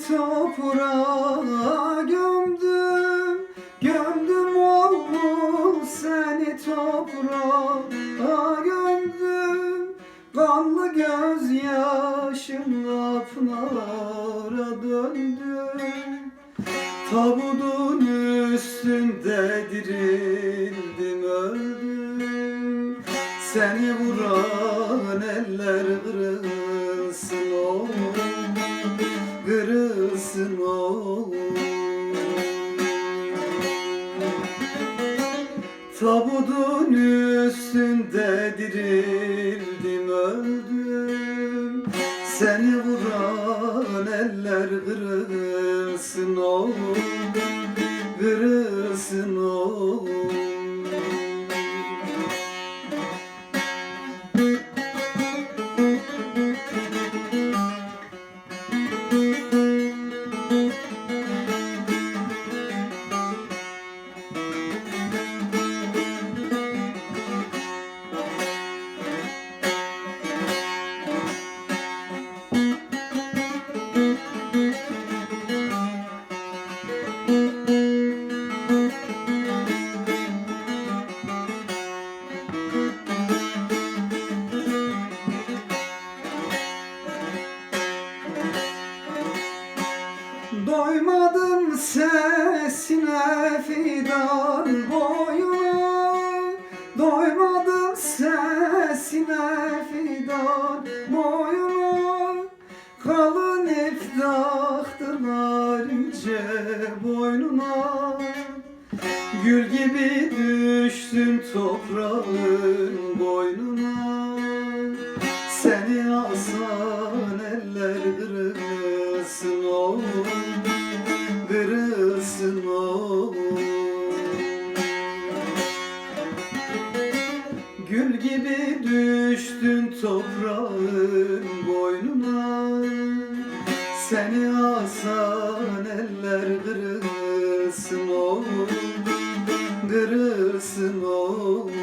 toprağa gömdüm. Gömdüm oğul seni toprağa gömdüm. Kanlı gözyaşımla pınara döndüm. Tabudun üstünde dirildim öldüm. Seni vuran Tabudun üstünde dirildim öldüm. Seni vuran eller kırılsın oğlum Kırılsın oğlum Doymadım sesine fidan boyuna. Doymadım sesine fidan boyuna. Kalın iftahtılar ince boynuna. Gül gibi düştün toprağın boynuna Gül gibi düştün toprağın boynuna. Seni asan eller kırılsın oğlum Kırılsın oğlum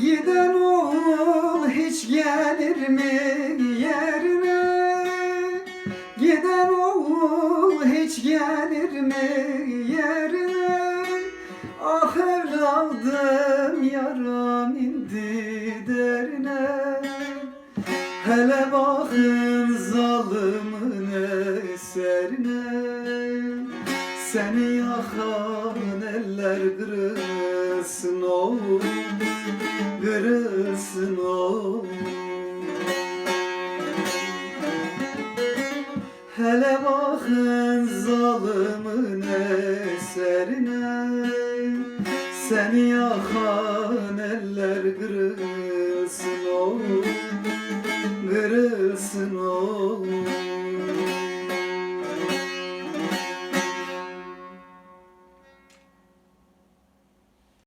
Giden oğul hiç gelir mi yerine? Giden oğul hiç gelir mi yaram indi derine. Hele bakın zalimin eserine. Seni yakan eller kırılsın oğlum Kırılsın oğlum. Hele bakın zalimin eserine. Seni yakan Eller kırılsın o, kırılsın o